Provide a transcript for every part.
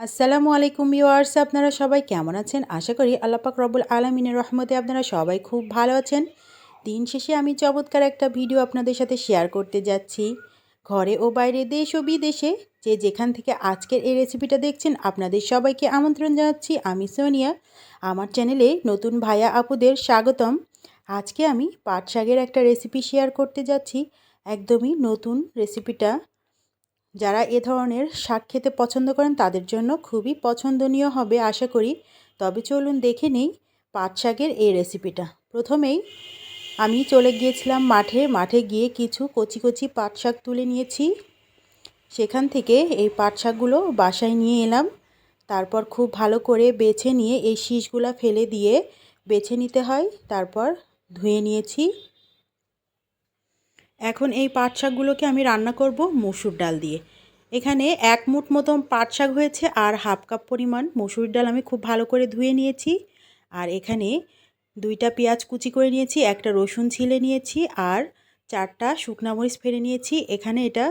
আসসালামু আলাইকুম ভিউয়ার্স, আপনারা সবাই কেমন আছেন? আশা করি আল্লাপাক রব্বুল আলমিনের রহমতে আপনারা সবাই খুব ভালো আছেন। দিন শেষে আমি চমৎকার একটা ভিডিও আপনাদের সাথে শেয়ার করতে যাচ্ছি। ঘরে ও বাইরে দেশ ও বিদেশে যে যেখান থেকে আজকের এই রেসিপিটা দেখছেন, আপনাদের সবাইকে আমন্ত্রণ জানাচ্ছি। আমি সোনিয়া, আমার চ্যানেলে নতুন ভাইয়া আপুদের স্বাগতম। আজকে আমি পাট শাকের একটা রেসিপি শেয়ার করতে যাচ্ছি। একদমই নতুন রেসিপিটা যারা এ ধরনের শাক খেতে পছন্দ করেন তাদের জন্য খুবই পছন্দনীয় হবে আশা করি। তবে চলুন দেখে নেই পাট শাকের এই রেসিপিটা। প্রথমেই আমি চলে গিয়েছিলাম মাঠে। মাঠে গিয়ে কিছু কচি কচি পাট শাক তুলে নিয়েছি। সেখান থেকে এই পাট শাকগুলো বাসায় নিয়ে এলাম। তারপর খুব ভালো করে বেছে নিয়ে এই শীষগুলা ফেলে দিয়ে বেছে নিতে হয়। তারপর ধুয়ে নিয়েছি। এখন এই পাট শাকগুলোকে আমি রান্না করব মসুর ডাল দিয়ে। এখানে এক মুঠ মতন পাট শাক হয়েছে আর হাফ কাপ পরিমাণ মসুর ডাল আমি খুব ভালো করে ধুয়ে নিয়েছি। আর এখানে দুইটা পেঁয়াজ কুচি করে নিয়েছি, একটা রসুন ছিলে নিয়েছি আর চারটা শুকনা মরিচ ফেলে নিয়েছি। এখানে এটা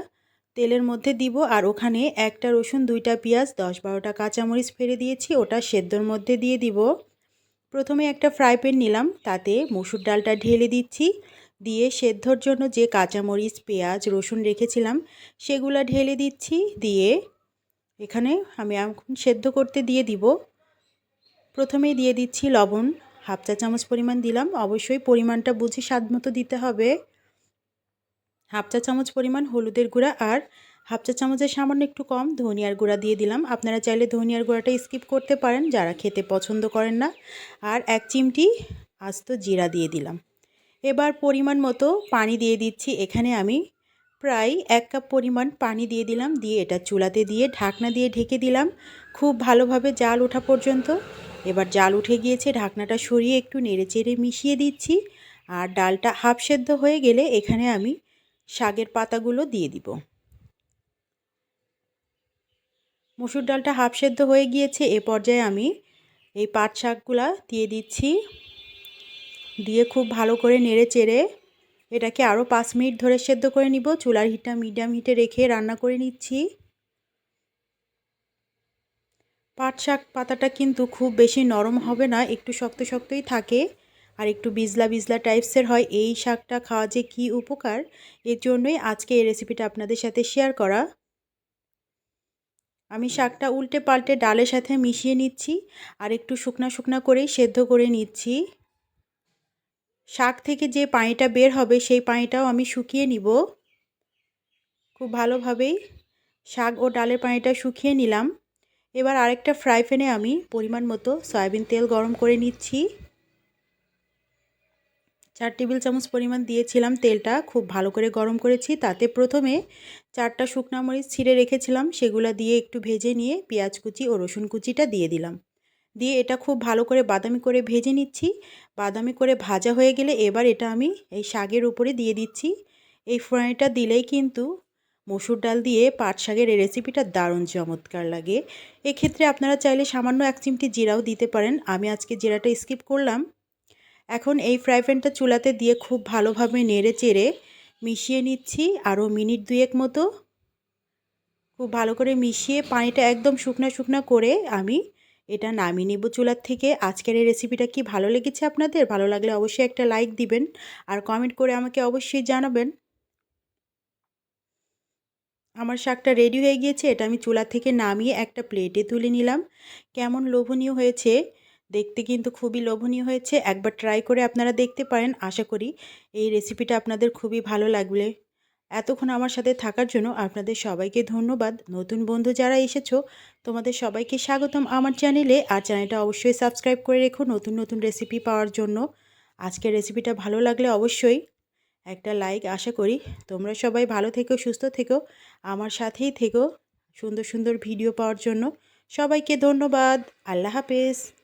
তেলের মধ্যে দিব আর ওখানে একটা রসুন, দুইটা পেঁয়াজ, দশ বারোটা কাঁচামরিচ ফেলে দিয়েছি, ওটা সেদ্ধর মধ্যে দিয়ে দিব। প্রথমে একটা ফ্রাই প্যান নিলাম, তাতে মসুর ডালটা ঢেলে দিচ্ছি। দিয়ে সেদ্ধর জন্য যে কাঁচামরিচ, পেঁয়াজ, রসুন রেখেছিলাম, সেগুলো ঢেলে দিচ্ছি, দিয়ে এখানে আমি এখন সেদ্ধ করতে দিয়ে দিব। প্রথমেই দিয়ে দিচ্ছি লবণ, হাফ চা চামচ পরিমাণ দিলাম। অবশ্যই পরিমাণটা বুঝে স্বাদ মতো দিতে হবে। হাফ চা চামচ পরিমাণ হলুদের গুঁড়া আর হাফ চা চামচের সামান্য একটু কম ধনিয়ার গুঁড়া দিয়ে দিলাম। আপনারা চাইলে ধনিয়ার গুঁড়াটা স্কিপ করতে পারেন, যারা খেতে পছন্দ করেন না। আর এক চিমটি আস্ত জিরা দিয়ে দিলাম। এবার পরিমাণ মতো পানি দিয়ে দিচ্ছি। এখানে আমি প্রায় এক কাপ পরিমাণ পানি দিয়ে দিলাম, দিয়ে এটা চুলাতে দিয়ে ঢাকনা দিয়ে ঢেকে দিলাম। খুব ভালোভাবে জাল ওঠা পর্যন্ত। এবার জাল উঠে গিয়েছে, ঢাকনাটা সরিয়ে একটু নেড়ে চেড়ে মিশিয়ে দিচ্ছি। আর ডালটা হাফ সেদ্ধ হয়ে গেলে এখানে আমি শাকের পাতাগুলো দিয়ে দিব। মসুর ডালটা হাফ সেদ্ধ হয়ে গিয়েছে, এ পর্যায়ে আমি এই পাট শাকগুলা দিয়ে দিচ্ছি। দিয়ে খুব ভালো করে নেড়ে চেড়ে এটাকে আরও পাঁচ মিনিট ধরে সেদ্ধ করে নিব। চুলার হিটটা মিডিয়াম হিটে রেখে রান্না করে নিচ্ছি। পাট শাক পাতাটা কিন্তু খুব বেশি নরম হবে না, একটু শক্ত শক্তই থাকে। আর একটু বিজলা বিজলা টাইপসের হয়, এই শাকটা খাওয়া যে কী উপকার, এর জন্যই আজকে এই রেসিপিটা আপনাদের সাথে শেয়ার করা। আমি শাকটা উল্টে পাল্টে ডালের সাথে মিশিয়ে নিচ্ছি, আর একটু শুকনা শুকনা করেই সেদ্ধ করে নিচ্ছি। শাক থেকে যে পানিটা বের হবে, সেই পানিটাও আমি শুকিয়ে নিব। খুব ভালোভাবেই শাক ও ডালের পানিটা শুকিয়ে নিলাম। এবার আরেকটা ফ্রাই প্যানে আমি পরিমাণ মতো সয়াবিন তেল গরম করে নিচ্ছি। চার টেবিল চামচ পরিমাণ দিয়েছিলাম তেলটা, খুব ভালো করে গরম করেছি। তাতে প্রথমে চারটা শুকনা মরিচ ছিঁড়ে রেখেছিলাম, সেগুলো দিয়ে একটু ভেজে নিয়ে পেঁয়াজ কুচি ও রসুন কুচিটা দিয়ে দিলাম। দিয়ে এটা খুব ভালো করে বাদামি করে ভেজে নিচ্ছি। বাদামি করে ভাজা হয়ে গেলে এবার এটা আমি এই শাকের উপরে দিয়ে দিচ্ছি। এই ফ্রাইটা দিলেই কিন্তু মসুর ডাল দিয়ে পাট শাকের এই রেসিপিটা দারুণ চমৎকার লাগে। এক্ষেত্রে আপনারা চাইলে সামান্য এক চিমটি জিরাও দিতে পারেন। আমি আজকে জিরাটা স্কিপ করলাম। এখন এই ফ্রাই প্যানটা চুলাতে দিয়ে খুব ভালোভাবে নেড়ে চেড়ে মিশিয়ে নিচ্ছি আরও মিনিট দুয়েক মতো। খুব ভালো করে মিশিয়ে পানিটা একদম শুকনা শুকনা করে আমি এটা নামিয়ে নেব চুলার থেকে। আজকের এই রেসিপিটা কি ভালো লেগেছে আপনাদের? ভালো লাগলে অবশ্যই একটা লাইক দিবেন আর কমেন্ট করে আমাকে অবশ্যই জানাবেন। আমার শাকটা রেডি হয়ে গিয়েছে, এটা আমি চুলা থেকে নামিয়ে একটা প্লেটে তুলে নিলাম। কেমন লোভনীয় হয়েছে? দেখতে কিন্তু খুবই লোভনীয় হয়েছে। একবার ট্রাই করে আপনারা দেখতে পারেন। আশা করি এই রেসিপিটা আপনাদের খুবই ভালো লাগবে এতক্ষণ আমার সাথে থাকার জন্য আপনাদের সবাইকে ধন্যবাদ। নতুন বন্ধু যারা এসেছ, তোমাদের সবাইকে স্বাগতম আমার চ্যানেলে। আর চ্যানেলটা অবশ্যই সাবস্ক্রাইব করে রেখো নতুন নতুন রেসিপি পাওয়ার জন্য। আজকের রেসিপিটা ভালো লাগলে অবশ্যই একটা লাইক আশা করি তোমরা সবাই ভালো থেকো, সুস্থ থেকো। আমার সাথেই থেকো সুন্দর সুন্দর ভিডিও পাওয়ার জন্য। সবাইকে ধন্যবাদ। আল্লাহ হাফেজ।